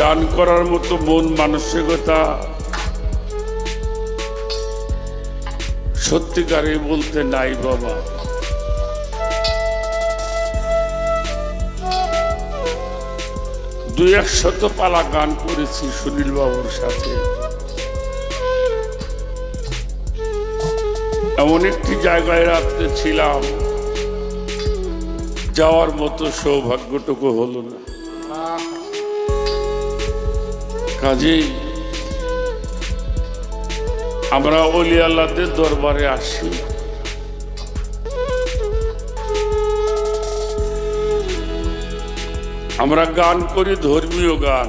গান করার মতো মন মানসিকতা। সত্যিকারে বলতে নাই বাবা। দুই একশত পালা গান করেছি সুনীল বাবুর সাথে। এমন একটি জায়গায় রাত্রে ছিলাম, যাওয়ার মতো সৌভাগ্যটুকু হলো না। কাজেই আমরা অলি আল্লাহদের দরবারে আসি। আমরা গান করি ধর্মীয় গান।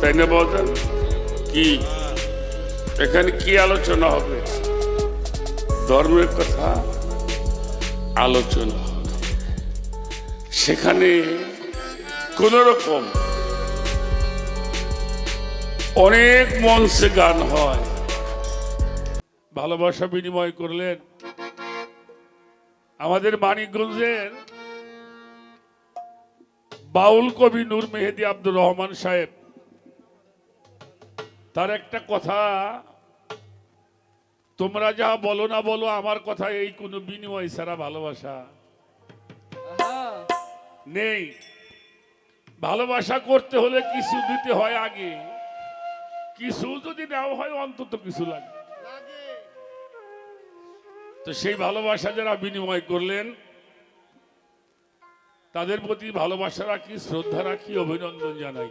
তাই না বলেন কি? এখানে কি আলোচনা হবে? ধর্মের কথা আলোচনা সেখানে কোন রকম অনেক মঞ্চে গান হয়। ভালোবাসা বিনিময় করলেন আমাদের মানিকগঞ্জের বাউল কবি নূর মেহেদি আব্দুর রহমান সাহেব। তার একটা কথা, তোমরা যা বলো না বলো, আমার কথা এই কোনো বিনিময় ছাড়া ভালোবাসা নেই। ভালোবাসা করতে হলে কিছু দিতে হয় আগে। কিছু যদি দেওয়া হয় অন্তত কিছু লাগে। তো সেই ভালোবাসা যারা বিনিময় করলেন তাদের প্রতি ভালোবাসা রাখি শ্রদ্ধা রাখি অভিনন্দন জানাই।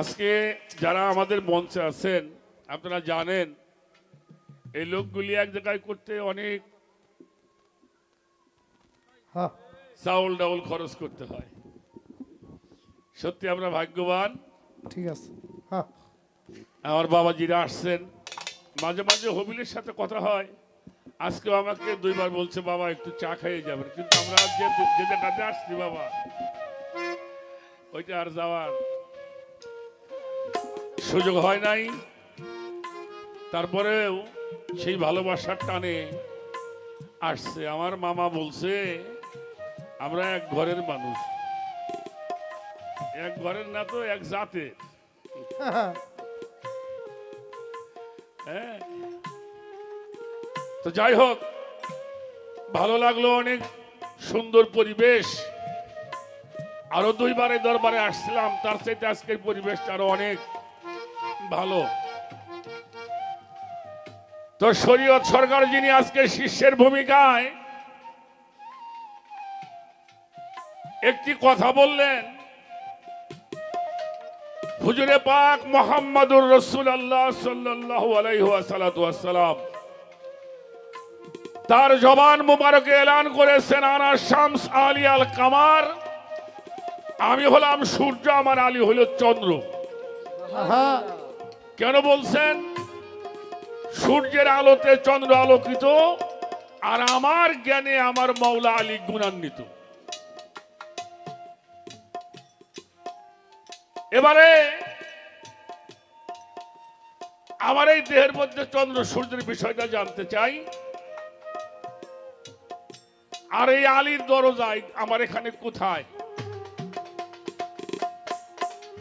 আজকে যারা আমাদের মঞ্চে আছেন আপনারা জানেন এই লোকগুলি এক জায়গায় করতে অনেক হ্যাঁ। চাউল ডাউল খরচ করতে হয়। সত্যি আমরা ভাগ্যবান? ঠিক আছে। আমার বাবা বাবাজিরা আসছেন। মাঝে মাঝে হবিলের সাথে কথা হয়। আজকেও আমাকে দুইবার বলছে, বাবা, একটু চা খাইয়ে যাবেন। কিন্তু আমরা যে যে জায়গাতে আসছি, বাবা, ওইটা আর যাওয়ার সুযোগ হয় নাই। তারপরেও সেই ভালোবাসার টানে আসছে। আমার মামা বলছে, আমরা এক ঘরের মানুষ। এক ঘরের না তো এক জাতের। হ্যাঁ হ্যাঁ তো যাই হোক, ভালো লাগল অনেক, সুন্দর পরিবেশ। আরও দুইবারে দরবারে আসছিলাম, তার চাইতে আজকের পরিবেশটা আরও অনেক ভালো। তো শরীয়ত সরকার যিনি আজকে শিষ্যের ভূমিকায় একটি কথা বললেন হুজুরে পাক মোহাম্মদুর রসুল আল্লাহ সাল্লাহ আলাইসালাম তার জবান মুবারকে এলান করেছেন আনা শামস আলী আল কামার আমি হলাম সূর্য, আমার আলী হলো চন্দ্র। কেন বলছেন? সূর্যের আলোতে চন্দ্র আলোকিত, আর আমার জ্ঞানে আমার মৌলা আলী গুণান্বিত। এবারে আমার এই দেহের মধ্যে চন্দ্র সূর্যের বিষয়টা জানতে চাই। আর এই আলীর দরজায় আমার এখানে কোথায়?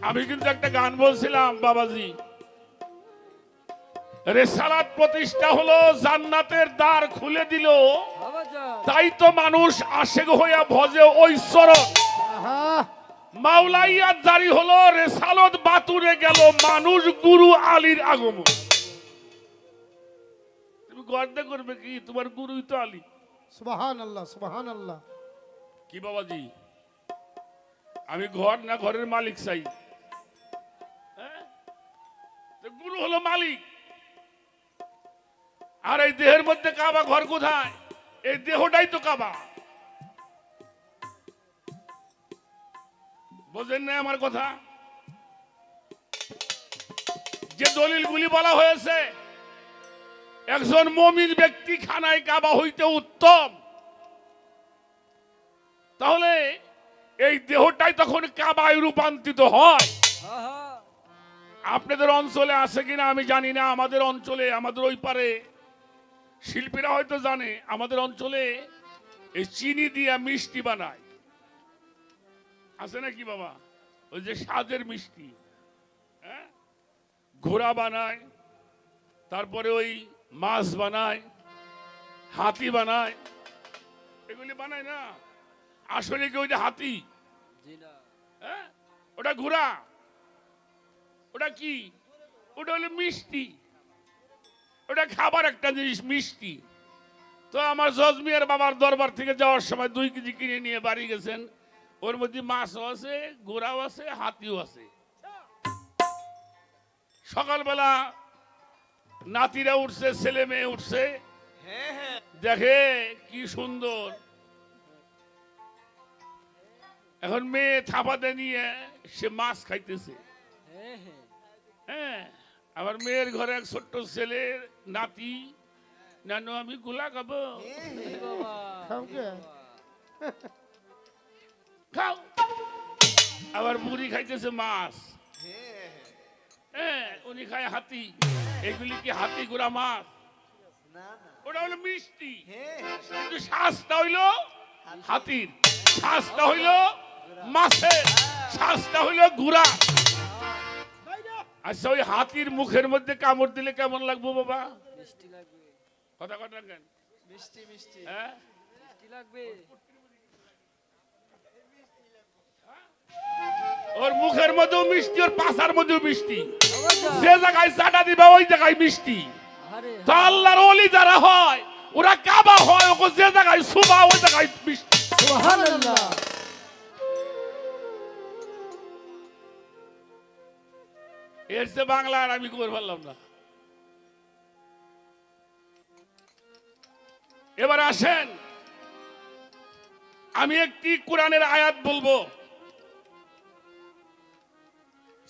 আমি কিন্তু একটা গান বলছিলাম বাবাজি। রেসালাত প্রতিষ্ঠা হলো জান্নাতের দ্বার খুলে দিল। তাই তো মানুষ আশেক হইয়া ভজে ঐশ্বরত মাওলাইয়া জারি হলো রেসালত বাতুরে গেল মানুষ গুরু আলীর আগমন। তুমি গর্দে করবে কি? তোমার গুরুই তো আলী। সুবাহান আল্লাহ সুবাহান আল্লাহ কি বাবাজি? আমি ঘর না ঘরের মালিক চাই। হ্যাঁ? গুরু হলো মালিক। আর এই দেহের মধ্যে কাবা ঘর কোথায়? এই দেহটাই তো কাবা। বোঝেন না আমার কথা? যে দলিলগুলি বলা হয়েছে, একজন মমিন ব্যক্তি খানায় কাবা হইতে উত্তম। তাহলে এই দেহটাই তখন কাবায় রূপান্তরিত হয়। আপনাদের অঞ্চলে আছে কিনা আমি জানি না, আমাদের অঞ্চলে, আমাদের ওই পারে। শিল্পীরা হয়তো জানে, আমাদের অঞ্চলে এই চিনি দিয়া মিষ্টি বানায়। আছে নাকি বাবা? ওই যে সাজের মিষ্টি হ্যাঁ? ঘোড়া বানায় তারপরে ওই মাছ বানায় হাতি বানায়। এগুলি বানায় না? আসলে কি ওইটা হাতি? হ্যাঁ? ওটা ঘোড়া। ওটা কি? ওটা হলো মিষ্টি। ওটা খাবার একটা জিনিস মিষ্টি। তো আমার জজমিয়ার বাবার দরবার থেকে যাওয়ার সময় দুই কেজি কিনে নিয়ে বাড়ি গেছেন। ওর মধ্যে মাছও আছে, গোড়াও আছে, হাতিও আছে। সকালবেলা নাতিরা উঠছে, ছেলে মেয়ে উঠছে। দেখে কি সুন্দর। এখন মেয়ে থাপাতে নিয়ে সে মাছ খাইতেছে। হ্যাঁ আমার মেয়ের ঘরে এক ছোট্ট ছেলের নাতি। নানু, আমি গোলা খাব খাও। আবার বুড়ি খাইতেছে মাছ। হ্যাঁ। উনি খায় হাতি। এগুলি কি হাতি গুড়া মাছ? ওটা হলো মিষ্টি। কিন্তু শ্বাসটা হইল হাতির। শ্বাসটা হইল মাছের। শ্বাসটা হইল গুড়া। আচ্ছা ওই হাতির মুখের মধ্যে কামড় দিলে কেমন লাগবো বাবা? মিষ্টি কথা কথা কেন মিষ্টি মিষ্টি। হ্যাঁ? লাগবে। ওর মুখের মধ্যেও মিষ্টি ওর পাশার মধ্যেও মিষ্টি। যে জায়গায় চাটা দিবা ওই জায়গায় মিষ্টি। আল্লাহর অলি যারা হয় ওরা কাবা হয় ওকে যে জায়গায় সুবা ওই জায়গায় মিষ্টি। সুবহানাল্লাহ। এর চেয়ে বাংলা আর আমি করে পারলাম না। এবার আসেন আমি একটি কোরআনের আয়াত বলব।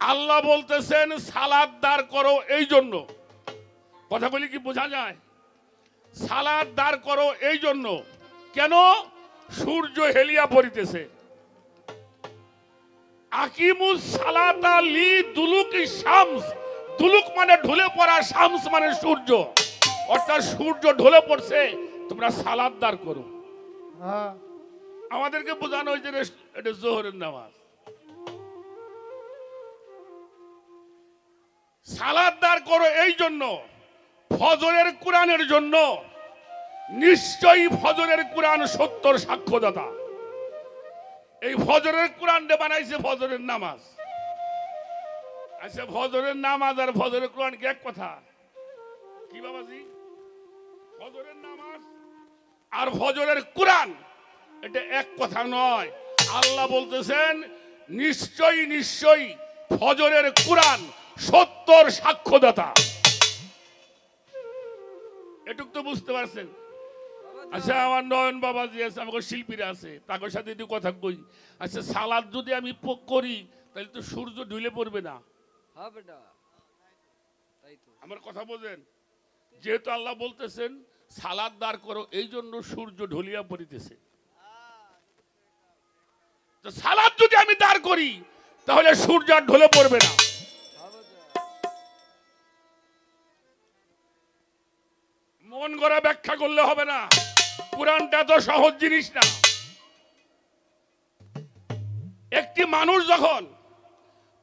আল্লাহ বলতেছেন সালাদ দাঁড় করো এই জন্য। কথা বলি কি বোঝা যায়? সালাদ দাঁড় করো এই জন্য। কেন? সূর্য হেলিয়া পড়িতেছে। আকিমুস সালাতা লি দুলুকি শামস। দুলুক মানে ঢলে পড়া শামস মানে সূর্য। অর্থাৎ সূর্য ঢলে পড়ছে তোমরা সালাদ দাঁড় করো। হ্যাঁ। আমাদেরকে বোঝানো হয়েছে এটা জোহরের নামাজ। সালাদ করো এই জন্য, ফজরের কোরআনের জন্য। নিশ্চয়ই ফজরের কোরআন সত্তর সাক্ষ্যদাতা। এই ফজরের কোরআনটা বানাইছে ফজরের নামাজ। আচ্ছা ফজরের নামাজ আর ফজরের কোরআন কি এক কথা? কি বাবাজি? ফজরের নামাজ আর ফজরের কোরআন, এটা এক কথা নয়। আল্লাহ বলতেছেন, নিশ্চয়ই নিশ্চয়ই ফজরের কোরআন সত্তর সাক্ষ্যদাতা। এটুক তো বুঝতে পারছেন? আচ্ছা আমার নয়ন বাবাজি আছে আমাকে শিল্পীরা আছে তাদের সাথে একটু কথা কই। আচ্ছা সালাদ যদি আমি প- করি তাহলে তো সূর্য ঢুলে পড়বে না। তো। আমার কথা বোঝেন? যেহেতু আল্লাহ বলতেছেন সালাদ দাঁড় করো এই জন্য সূর্য ঢলিয়া পড়িতেছে। তো সালাদ যদি আমি দাঁড় করি তাহলে সূর্য আর ঢলে পড়বে না। মন গড়া ব্যাখ্যা করলে হবে না। কোরআনটা তো সহজ জিনিস না। একটি মানুষ যখন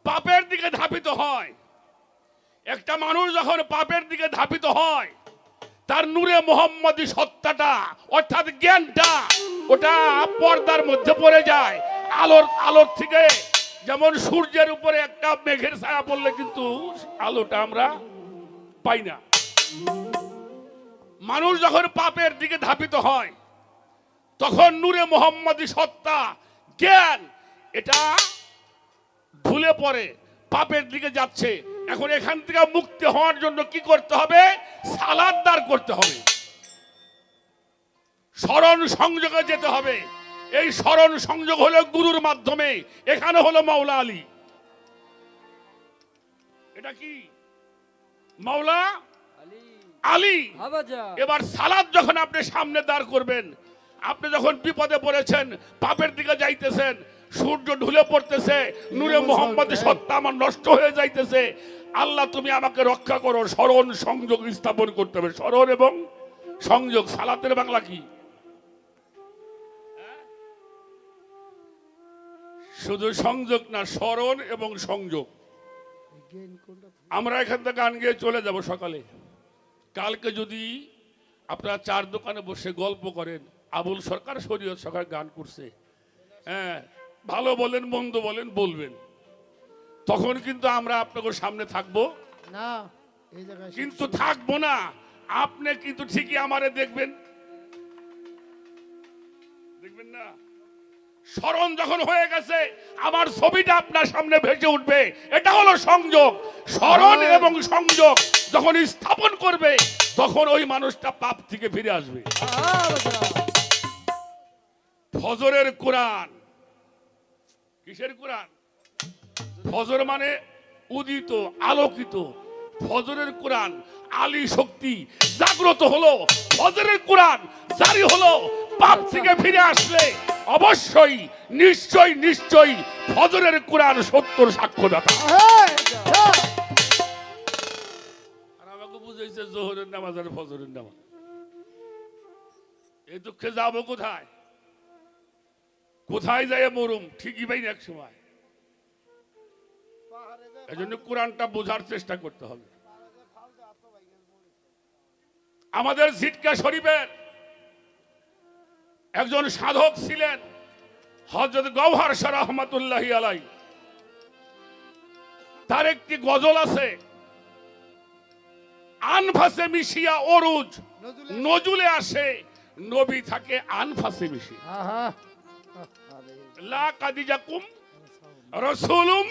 পাপের দিকে ধাপিত হয়, একটা মানুষ যখন পাপের দিকে ধাপিত হয়, তার নূরে মোহাম্মদী সত্তাটা, অর্থাৎ জ্ঞানটা, ওটা পর্দার মধ্যে পড়ে যায়। আলোর আলোর থেকে যেমন সূর্যের উপরে একটা মেঘের ছায়া পড়লে কিন্তু আলোটা আমরা পাই না। মানুষ যখন পাপের দিকে ধাপিত হয়, তখন নূরে মোহাম্মদী সত্তা, জ্ঞান, এটা ধুলে পড়ে, পাপের দিকে যাচ্ছে। এখন এখান থেকে মুক্তি হওয়ার জন্য কি করতে হবে? সালাদ করতে হবে। স্মরণ সংযোগে যেতে হবে। এই স্মরণ সংযোগ হলো গুরুর মাধ্যমে, এখানে হলো মাওলা আলী। এটা কি? মাওলা আলী। এবার সালাদ যখন আপনি সামনে দাঁড় করবেন আপনি যখন বিপদে পড়েছেন পাপের দিকে যাইতেছেন সূর্য ঢুলে পড়তেছে নূরে মোহাম্মদ সত্তা আমার নষ্ট হয়ে যাইতেছে আল্লাহ তুমি আমাকে রক্ষা করো স্মরণ সংযোগ স্থাপন করতে হবে। স্মরণ এবং সংযোগ সালাতের বাংলা কি? শুধু সংযোগ না স্মরণ এবং সংযোগ। আমরা এখান থেকে গান গিয়ে চলে যাব সকালে। কালকে যদি আপনারা চার দোকানে বসে গল্প করেন আবুল সরকার শরীয়ত সরকার গান করছে। হ্যাঁ ভালো বলেন মন্দ বলেন বলবেন। তখন কিন্তু আমরা আপনাকে সামনে থাকব। না কিন্তু থাকব না। আপনি কিন্তু ঠিকই আমারে দেখবেন। দেখবেন না? স্মরণ যখন হয়ে গেছে আমার ছবিটা আপনার সামনে ভেসে উঠবে। এটা হলো সংযোগ। স্মরণ এবং সংযোগ যখন স্থাপন করবে তখন ওই মানুষটা পাপ থেকে ফিরে আসবে। ফজরের কোরআন। কিসের কোরআন? ফজর মানে উদিত আলোকিত। ফজরের কোরআন আলী শক্তি। জাগ্রত হলো। ফজরের কোরআন জারি হলো পাপ থেকে ফিরে আসলে। অবশ্যই, নিশ্চয় নিশ্চয়ই ফজরের কোরআন সত্যর সাক্ষ্যদাতা। আর আমাকে বুঝাইছে জোহরের নামাজ আর ফজরের নামাজ। এই দুঃখে যাব কোথায়? কোথায় যায় মরুম? ঠিকই পাই এক সময়। এই জন্য কোরআনটা বোঝার চেষ্টা করতে হবে। আমাদের সিটকা শরীফের একজন সাধক ছিলেন হজরত গৌহার শাহ রহমতুল্লাহ আলাই তার একটি গজল আছে আনফাসে মিশিয়া অরুজ নজুলে আসে। নবী থাকে আনফাসে মিশিয়া। লা কাদিজাকুম রসুলুম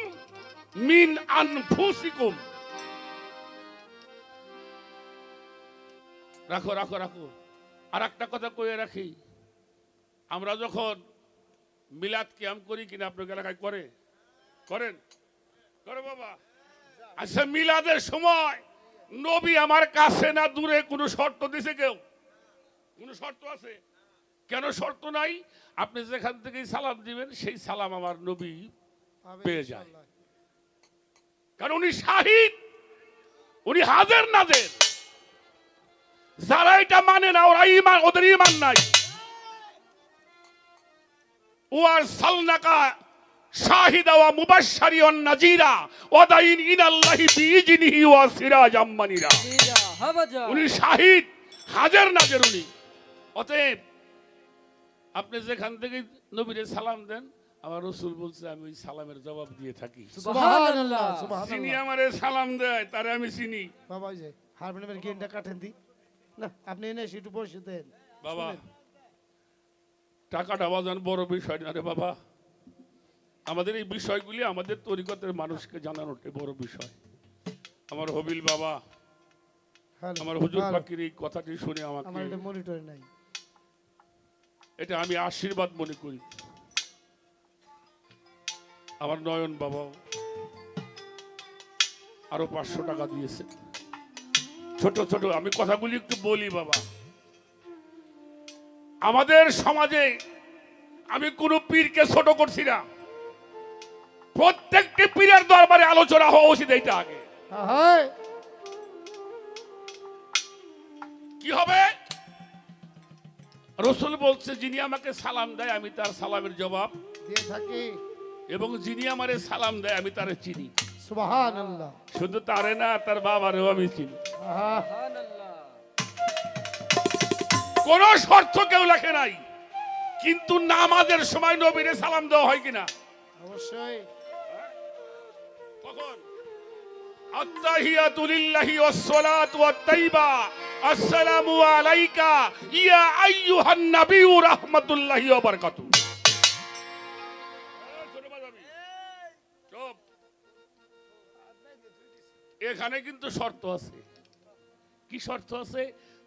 মিন আনফুসিকুম। রাখো রাখো রাখো। আর একটা কথা কয়ে রাখি। আমরা যখন মিলাদ কিয়াম করি কিনা আপনার এলাকায় করে? করেন? করে বাবা। আচ্ছা মিলাদের সময় নবী আমার কাছে না দূরে কোনো শর্ত দিছে কেউ? কোনো শর্ত আছে? কেন শর্ত নাই? আপনি যেখান থেকে সালাম দিবেন সেই সালাম আমার নবী পেয়ে যায়। কারণ উনি শাহিদ উনি হাজার নাজের। যারা এটা মানে না ওরা ইমান ওদের ইমান নাই। ওয়ার সালনাকা শাহিদা ওয়া মুবাশশারিয়ান নাজিরা ওয়াদাইন ইনাল্লাহি বিইজনিহি ওয়া সিরাজাম মানিরা। উনি শাহিদ হাজার নাজের উনি। অতএব আপনি যেখান থেকে নবীরে সালাম দেন আমার রসুল বলছে আমি ওই সালামের জবাব দিয়ে থাকি। সুবহানাল্লাহ চিনি আমারে সালাম দেয় তারে আমি চিনি। বাবা ওই যে হারমোনিয়ামের গেইনটা কাটেন দি। না আপনি এনে একটু বসে দেন। বাবা। টাকাটা বাজান বড় বিষয় না রে বাবা। আমাদের এই বিষয়গুলি আমাদের তরিকতের মানুষকে জানানোটাই বড় বিষয়। আমার হবিল বাবা আমার হুজুর। পাখির এই কথাটি শুনে আমাকে এটা এটা আমি আশীর্বাদ মনে করি। আমার নয়ন বাবাও আরও পাঁচশো টাকা দিয়েছে। ছোট ছোট আমি কথাগুলি একটু বলি বাবা। আমাদের সমাজে আমি কোন পীরকে ছোট করছি না। প্রত্যেকটি পীরের দরবারে আলোচনা হওয়া উচিত এইটা আগে। কি হবে? রসুল বলছে যিনি আমাকে সালাম দেয় আমি তার সালামের জবাব। দিয়ে থাকি। এবং যিনি আমারে সালাম দেয় আমি তারে চিনি। সুবহানাল্লাহ। শুধু তারে না তার বাবারেও আমি চিনি। সুবহানাল্লাহ। কোন শর্ত কেউ লেখে নাই। কিন্তু নামাজের সময় নবীরে সালাম দেওয়া হয় কিনা? অবশ্যই। কখন? আত্তাহিয়াতু লিল্লাহি ওয়াসসালাতু ওয়াত-তাইবা। আসসালামু আলাইকা ইয়া আইয়ুহান নাবিয়্যু রাহমাতুল্লাহি ওয়া বারাকাতুহু এখানে কিন্তু শর্ত আছে। কি শর্ত আছে?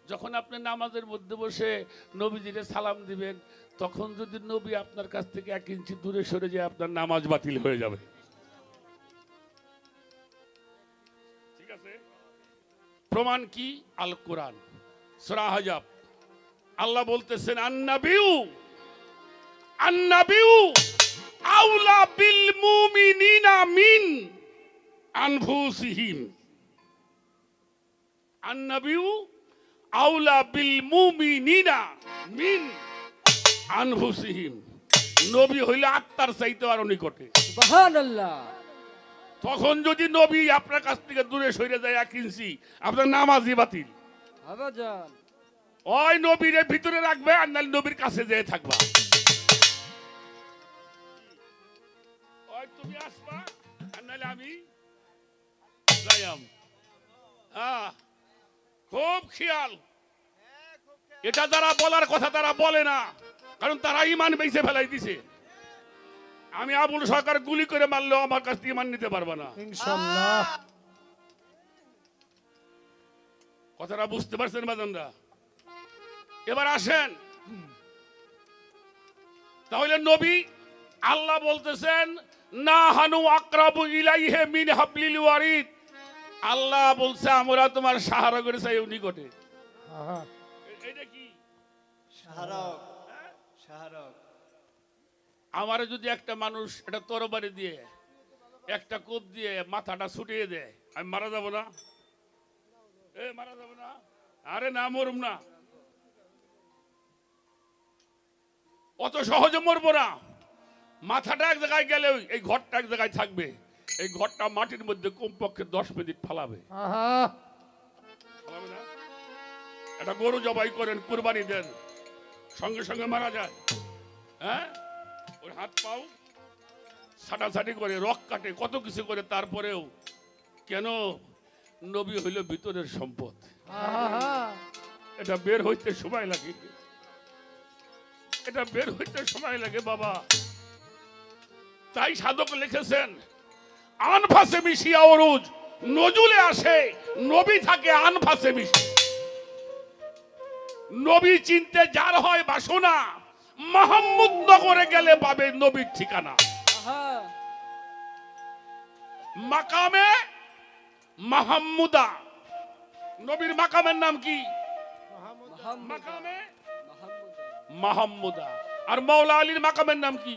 যখন আপনি নামাজের মধ্যে বসে নবীজিরে সালাম দিবেন, তখন যদি নবী আপনার কাছ থেকে এক ইঞ্চি দূরে সরে যায়, আপনার নামাজ বাতিল হয়ে যাবে। আছে? প্রমাণ কি? আল কোরআন, সূরা হাজাব। আল্লাহ বলতেছেন, আন্নাবিউ আন্নাবিউ আউলা বিল মুমিনিনা মিন আনফুসিহিম। আন্নাবিউ আউলা বিল মুমিনিনা মিন আনফুসিহিম। নবী হইলে আত্মার চাইতে আরও নিকটে। সুবহানাল্লাহ। তখন যদি নবী আপনার কাছ থেকে দূরে সরে যায় এক ইঞ্চি আপনার নামাজি বাতিল। ওই নবীর ভিতরে রাখবে আর নাহলে নবীর কাছে যেয়ে থাকবা। ওই তুমি আসবা আর নাহলে আমি যাইয়াম। হ্যাঁ। খুব খেয়াল। এটা যারা বলার কথা তারা বলে না কারণ তারা ইমান বেঁচে ফেলাই দিছে। আমি আবুল সরকার গুলি করে মারলেও আমার কাছ থেকে ইমান নিতে পারবা না। কথাটা বুঝতে পারছেন বাজানরা? এবার আসেন। তাহলে নবী আল্লাহ বলতেছেন না হানু আকরাবু ইলাইহে মিন হাবলিল ওয়ারিদ। আল্লাহ বলছে আমরা তোমার সাহারা করে চাই নিকটে এটা কি? আমারে যদি একটা মানুষ একটা তরবারি দিয়ে একটা কোপ দিয়ে মাথাটা ছুটিয়ে দেয় আমি মারা যাব না? এ মারা যাব না? আরে না মরুম না। অত সহজে মরবো না। মাথাটা এক জায়গায় গেলেও এই ঘরটা এক জায়গায় থাকবে। এই ঘরটা মাটির মধ্যে কমপক্ষে দশ মিনিট ফালাবে। না? একটা গরু জবাই করেন কুরবানি দেন সঙ্গে সঙ্গে মারা যায়। হ্যাঁ? ওর হাত পাও ছাটাছাটি করে রক কাটে কত কিছু করে তারপরেও কেন নবী হইল ভিতরের সম্পদ? এটা বের হইতে সময় লাগে। এটা বের হইতে সময় লাগে বাবা। তাই সাধক লিখেছেন আনফাসে মিশিয়া অরুজ নজুলে আসে নবী থাকে আনফাসে মিশে। নবী চিনতে যার হয় বাসনা মাহমুদ নগরে গেলে পাবে নবীর ঠিকানা। মাকামে মাহমুদা। নবীর মাকামের নাম কি? মাকামে মাহমুদা। আর মৌলা আলীর মাকামের নাম কি?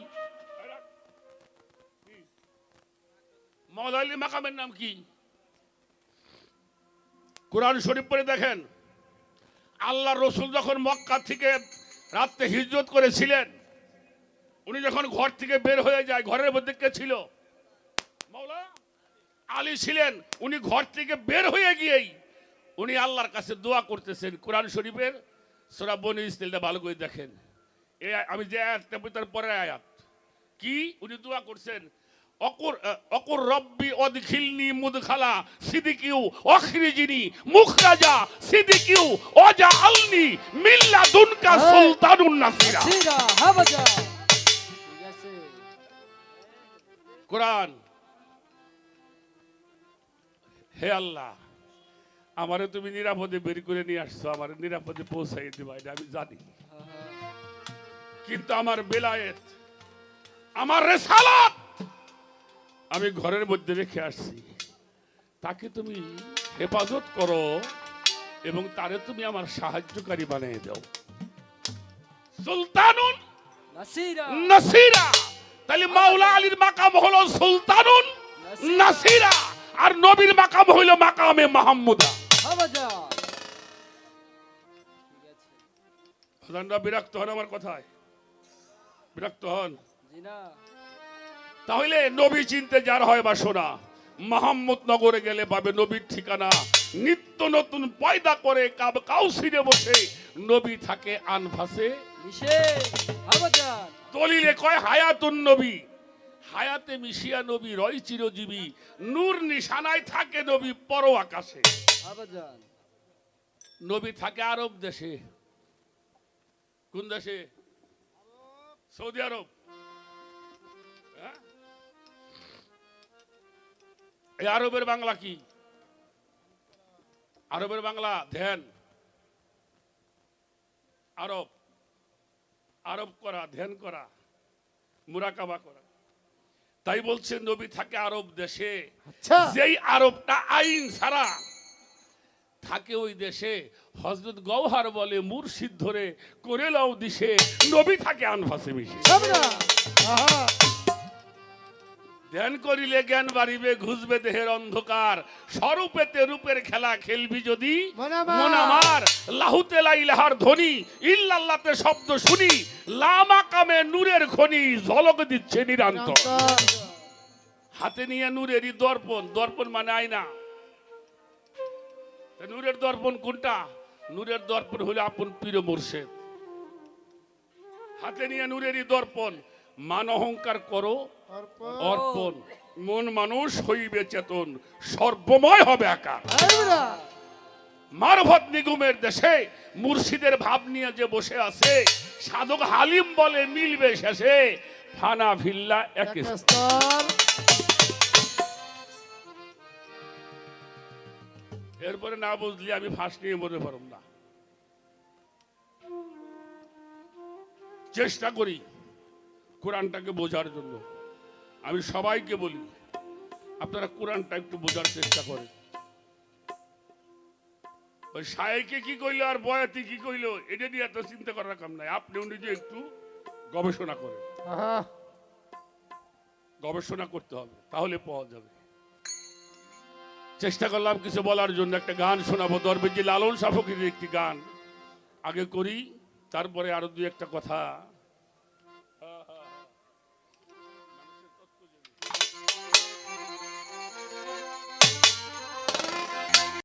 মৌলা মাকামের নাম কি? কোরআন শরীফ পড়ে দেখেন আল্লাহ রসুল যখন মক্কা থেকে রাত্রে হিজরত করেছিলেন, উনি যখন ঘর থেকে বের হয়ে যায়, ঘরের মধ্যে কে ছিল? মৌলা আলী ছিলেন। উনি ঘর থেকে বের হয়ে গিয়েই উনি আল্লাহর কাছে দোয়া করতেছেন। কোরআন শরীফের সোরা বনি ইসরাইলটা ভালো করে দেখেন। আয়- আমি যে আয়াতটা পরের আয়াত। কি? উনি দোয়া করছেন অকুর রব্বি অদখিলনি মুদখালা সিদিকিউ অখরিজিনি মুখরাজা সিদিকিউ অজা আলনি মিল্লা দুনকা। সুলতানুন নাসিরা। কোরআন হে আল্লাহ আমারে তুমি নিরাপদে বের করে নিয়ে আসছো আমার নিরাপদে পৌঁছাই দিবা এটা আমি জানি। কিন্তু আমার বেলায়েত আমার রেসালাত আমি ঘরের মধ্যে রেখে আসছি। তাকে তুমি হেফাজত করো এবং তারে তুমি আমার সাহায্যকারী বানিয়ে দাও। সুলতানুন নাসিরা। তাহলে মাওলা আলীর মাকাম হলো সুলতানুন নাসিরা। আর নবীর মাকাম হইল মাকামে মাহমুদা। বিরক্ত হন আমার কথায়। বিরক্ত হন। তাহলে নবী চিনতে যার হয় বাসনা মাহমুদ নগরে গেলে পাবে নবীর ঠিকানা। নিত্য নতুন পয়দা করে কাব কাউসিরে বসে নবী থাকে আনফাসে। দলিলে কয় হায়াতুন নবী। হায়াতে মিশিয়া নবী রয় চিরজীবী। নূর নিশানায় থাকে নবী পর আকাশে। নবী থাকে আরব দেশে। কোন দেশে? সৌদি আরব। এই আরবের বাংলা কি? আরবের বাংলা ধ্যান। আরব। আরব করা ধ্যান করা মুরাকাবা করা। তাই বলছে নবী থাকে আরব দেশে। আচ্ছা। যেই আরবটা আইন ছাড়া থাকে ওই দেশে। হজরত গৌহার বলে মুর্শিদ ধরে করে লাও দিশে। নবী থাকে আনফাসে মিশে। আহা। ধ্যান করিলে জ্ঞান বাড়িবে ঘুষবে দেহের অন্ধকার। স্বরূপেতে রূপের খেলা খেলবি যদি? মন আমার। লাহুতে লাইলাহার ধ্বনি ইল্লাল্লাতে শব্দ শুনি লামা কামে নূরের খনি ঝলক দিচ্ছে নিরন্তর। হাতে নিয়ে নূরেরই দর্পণ দর্পণ মানে আয়না। নূরের দর্পণ কোনটা? নূরের দর্পণ হলো আপন পীর মোর্শেদ। হাতে নিয়ে নূরেরই দর্পণ মান অহংকার করো অর্পণ। মন মানুষ হইবে চেতন সর্বময় হবে আকার। মারভত নিগুমের দেশে মুর্শিদের ভাব নিয়ে যে বসে আছে সাধক হালিম বলে মিলবে শেষে ফানা ভিল্লা এক এক এরপরে না বুঝলি আমি ফাঁস নিয়ে মরে পারব না। চেষ্টা করি কোরআনটাকে বোঝার জন্য। আমি সবাইকে বলি আপনারা কোরআনটা একটু বোঝার চেষ্টা করেন। ওই সাহেকে কি কইলো আর বয়াতি কি কইলো এটা নিয়ে এত চিন্তা করার কাম নাই। আপনি নিজে একটু গবেষণা করেন। গবেষণা করতে হবে তাহলে পাওয়া যাবে। চেষ্টা করলাম কিছু বলার জন্য একটা গান শোনাবো। দরবেজি লালন সাফকির একটি গান। আগে করি তারপরে আরও দুই একটা কথা